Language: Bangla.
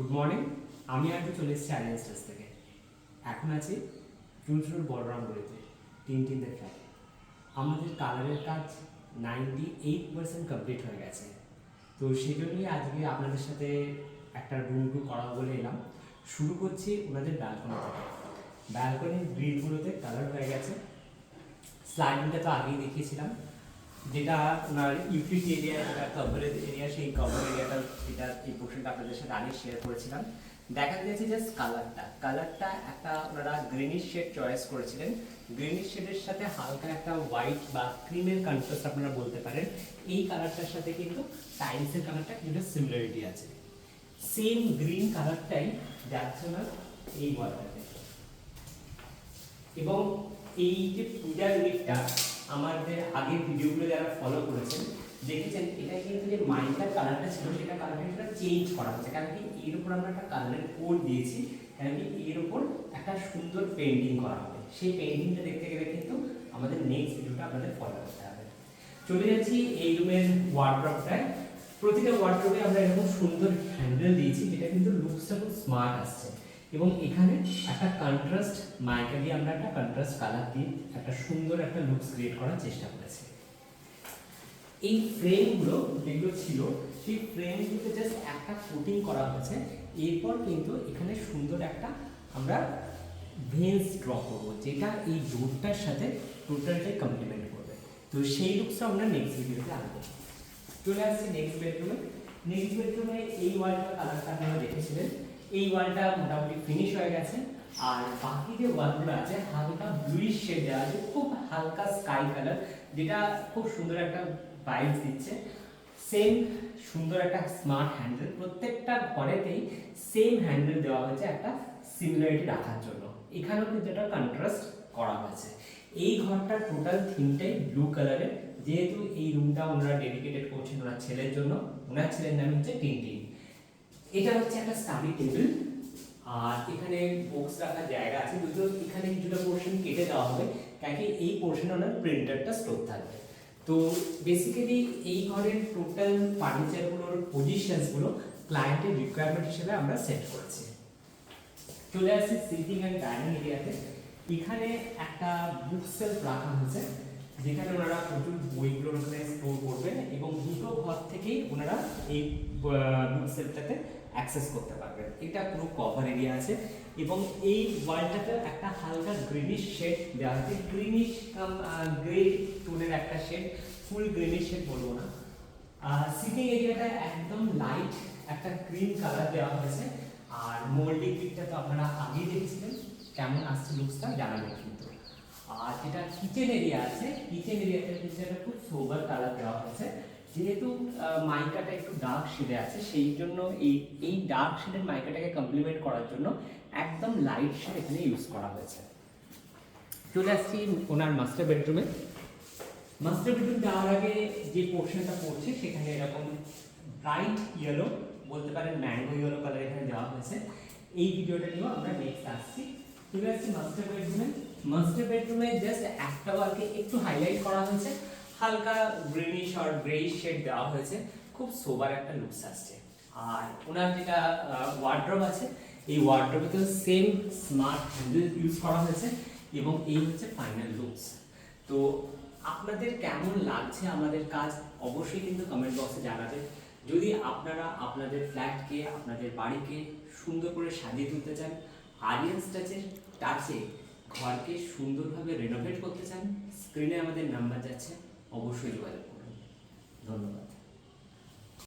গুড মর্নিং আমি আজকে চলে এসেছি আরিয়ান স্টেজ থেকে। এখন আছি চুনচুর বড়রামগুড়িতে তিন তিনটে ফ্ল্যাট আমাদের কালারের কাজ নাইনটি এইট পার্সেন্ট কমপ্লিট হয়ে গেছে। তো সেই জন্যই আজকে আপনাদের সাথে একটা রুম টু করাবো বলে এলাম। শুরু করছি ওনাদের ব্যালকনি থেকে। ব্যালকনির গ্রিলগুলোতে কালার হয়ে গেছে। স্লাইডিংটা তো আগেই দেখিয়েছিলাম। যেটা ওনার ইউটিলিটি এরিয়া যেটা কভারেজ এরিয়া সেই কভার এরিয়াটা যেটা এই পোর্শনটা আপনাদের সাথে আগে শেয়ার করেছিলাম। দেখা গেছে জাস্ট কালারটা কালারটা একটা ওনারা গ্রিনিশ শেড চয়েস করেছিলেন। গ্রিনিশ শেডের সাথে হালকা একটা হোয়াইট বা ক্রিমের কন্ট্রাস্ট আপনারা বলতে পারেন। এই কালারটার সাথে কিন্তু টাইলসের কালারটা কিছুটা সিমিলারিটি আছে। সেম গ্রিন কালারটাই যাচ্ছে না এই ওয়ালটাতে এবং এই যে পূজার উইকটা আমাদের আগের ভিডিওগুলো যারা ফলো করেছেন, দেখেছেন, এটা কিন্তু যে মাইন্ডার কালারটা ছিল, সেটা কালারটা চেঞ্জ করা হচ্ছে। কারণ কি, এর উপর আমরা একটা কালারের কোড দিয়েছি, কারণ কি, এর উপর একটা সুন্দর পেন্টিং করা হবে। সেই পেন্টিংটা দেখতে গেলে কিন্তু আমাদের নেক্সট ভিডিওটা আপনাদের ফলো করতে হবে। চলে যাচ্ছি এই রুমের ওয়ার্ড্রপটায় প্রতিটা ওয়ার্ড্রপে আমরা এরকম সুন্দর হ্যান্ডেল দিয়েছি, যেটা কিন্তু লুকসটা খুব স্মার্ট আসছে। এবং এখানে একটা কন্ট্রাস্ট মাইকা দিয়ে আমরা একটা কন্ট্রাস্ট কালার দিয়ে একটা সুন্দর একটা লুকস ক্রিয়েট করার চেষ্টা করেছি। এই ফ্রেমগুলো যেগুলো ছিল, সেই ফ্রেমগুলোতে জাস্ট একটা কোটিং করা হয়েছে। এরপর কিন্তু এখানে সুন্দর একটা আমরা ভেন্স ড্র করব, যেটা এই ডোরটার সাথে টোটালটাই কমপ্লিমেন্ট করবে। তো সেই লুকসটা আমরা নেক্সট ভিডিওতে আনব। চলে আসছি নেক্সট বেডরুমে নেক্সট বেডরুমে এই ওয়ালটার কালারটা আপনারা দেখেছিলেন। এই ওয়ালটা মোটামুটি ফিনিশ হয়ে গেছে। আর বাকি যে ওয়ালগুলো আছে, হালকা ব্লুইশ শেড দেওয়া আছে, খুব হালকা স্কাই কালার যেটা খুব সুন্দর একটা ভাইবস দিচ্ছে। সেম সুন্দর একটা স্মার্ট হ্যান্ডেল প্রত্যেকটা ঘরেতেই সেম হ্যান্ডেল দেওয়া হয়েছে একটা সিমিলারিটি রাখার জন্য। এখানেও কিন্তু একটা কন্ট্রাস্ট করা হয়েছে। এই ঘরটার টোটাল থিমটাই ব্লু কালারের যেহেতু এই রুমটা ওনারা ডেডিকেটেড করছেন ওনার ছেলের জন্য, ওনার ছেলের নাম হচ্ছে টিনটিন এটা হচ্ছে একটা স্টাডি টেবিল আর এখানে বুকস রাখার জায়গা আছে যদিও এখানে কিছুটা পোর্শন কেটে দেওয়া হবে কারণ কি এই পোর্শনে ওনার প্রিন্টারটা স্টোর থাকবে। তো বেসিক্যালি এই ঘরের টোটাল ফার্নিচারগুলোর পজিশনসগুলো ক্লায়েন্টের রিকোয়ারমেন্ট হিসেবে আমরা সেট করেছি। চলে আসছি সিটিং অ্যান্ড ডাইনিং এরিয়াতে এখানে একটা বুক সেলফ রাখা হয়েছে, যেখানে ওনারা প্রচুর বইগুলো ওখানে স্টোর করবেন এবং দুটো ঘর থেকেই ওনারা এই বুক সেলফটাতে অ্যাক্সেস করতে পারবেন। এটা পুরো কভার এরিয়া আছে এবং এই ওয়ালটাতে একটা হালকা গ্রিনিশ শেড দেওয়া হয়েছে গ্রিনিশ কাম গ্রে টোনের একটা শেড ফুল গ্রিনিশ শেড বলব না। সিটিং এরিয়াটা একদম লাইট একটা গ্রিন কালার দেওয়া হয়েছে। আর মোল্ডিং পিকটা তো আপনারা আগেই দেখেছিলেন। কেমন আসছে লুকসটা জানাবেন কিন্তু। আর যেটা কিচেন এরিয়া আছে। কিচেন এরিয়াতে কিন্তু একটা খুব সোবার কালার দেওয়া হয়েছে। যেহেতু মাইকাটা একটু ডার্ক শেডে আছে, সেই জন্য এই এই ডার্ক শেডের মাইকাটাকে কমপ্লিমেন্ট করার জন্য একদম লাইট শেড এখানে ইউজ করা হয়েছে। চলে আসছি ওনার মাস্টার বেডরুমে মাস্টার বেডরুম যাওয়ার আগে যে পোর্শনটা পড়ছে, সেখানে এরকম ব্রাইট ইয়েলো বলতে পারেন ম্যাঙ্গো ইয়েলো কালার এখানে দেওয়া হয়েছে। এই ভিডিওটা নিয়েও আমরা নেক্সট আসছি। চলে আসছি মাস্টার বেডরুমে মাস্টার বেডরুমে জাস্ট একটা ওয়ালকে একটু হাইলাইট করা হয়েছে। হালকা গ্রিনিশ আর গ্রেইশ শেড দেওয়া হয়েছে। খুব সোবার একটা লুকস আসছে। আর ওনার যেটা ওয়ার্ড্রপ আছে, এই ওয়ার্ড্রপেতেও সেম স্মার্ট হ্যান্ডেল ইউজ করা হয়েছে এবং এই হচ্ছে ফাইনাল লুকস তো আপনাদের কেমন লাগছে আমাদের কাজ, অবশ্যই কিন্তু কমেন্ট বক্সে জানাবেন যদি আপনারা আপনাদের ফ্ল্যাটকে আপনাদের বাড়িকে সুন্দর করে সাজিয়ে তুলতে চান আরিয়ান্স টাচের টাচে ঘরকে সুন্দরভাবে রেনোভেট করতে চান স্ক্রিনে আমাদের নাম্বার যাচ্ছে। অবশ্যই যোগাযোগ করবেন ধন্যবাদ।